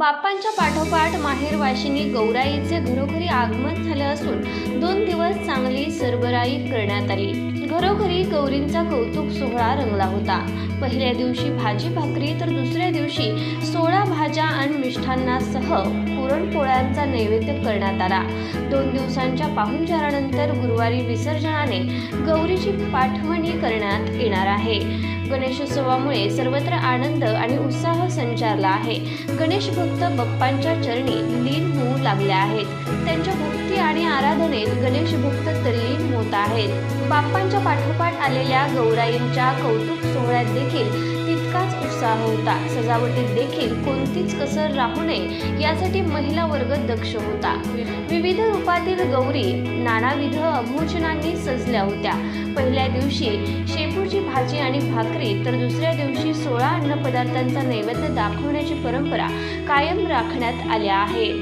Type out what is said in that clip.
बाप्पांच्या पाठोपाठ माहेर वाशिनी गौराईचे घरोघरी आगमन झालं असून दोन दिवस चांगली सरबराई करण्यात आली. घरोघरी गौरींचा कौतुक सोहळा रंगला होता. पहिल्या दिवशी भाजी भाकरी तर दुसऱ्या दिवशी सोळा भाज्या पुरणपोळ्यांचा नैवेद्य करण्यात आला. दोन दिवसांच्या पाहुणचारानंतर गुरुवारी विसर्जनाने गौरीची पाठवणी करण्यात येणार आहे. गणेशोत्सवामुळे सर्वत्र आनंद आणि उत्साह संचारला आहे. गणेश भक्त बाप्पांच्या चरणी लीन होऊ लागले आहेत. त्यांच्या भक्ती आणि आराधनेत गणेश भक्त तल्लीन होत आहेत. बाप्पांच्या पाठोपाठ आलेल्या गौराईंच्या कौतुक सोहळ्यात देखील उत्साह होता. सजावटीत देखील कोणतीच कसर राहू नये यासाठी महिला वर्ग दक्ष होता. विविध रूपातील गौरी नानाविध अभूषणांनी सजल्या होत्या. पहिल्या दिवशी शेपूची भाजी आणि भाकरी तर दुसऱ्या दिवशी सोळा अन्नपदार्थांचा नैवेद्य दाखवण्याची परंपरा कायम राखण्यात आल्या आहे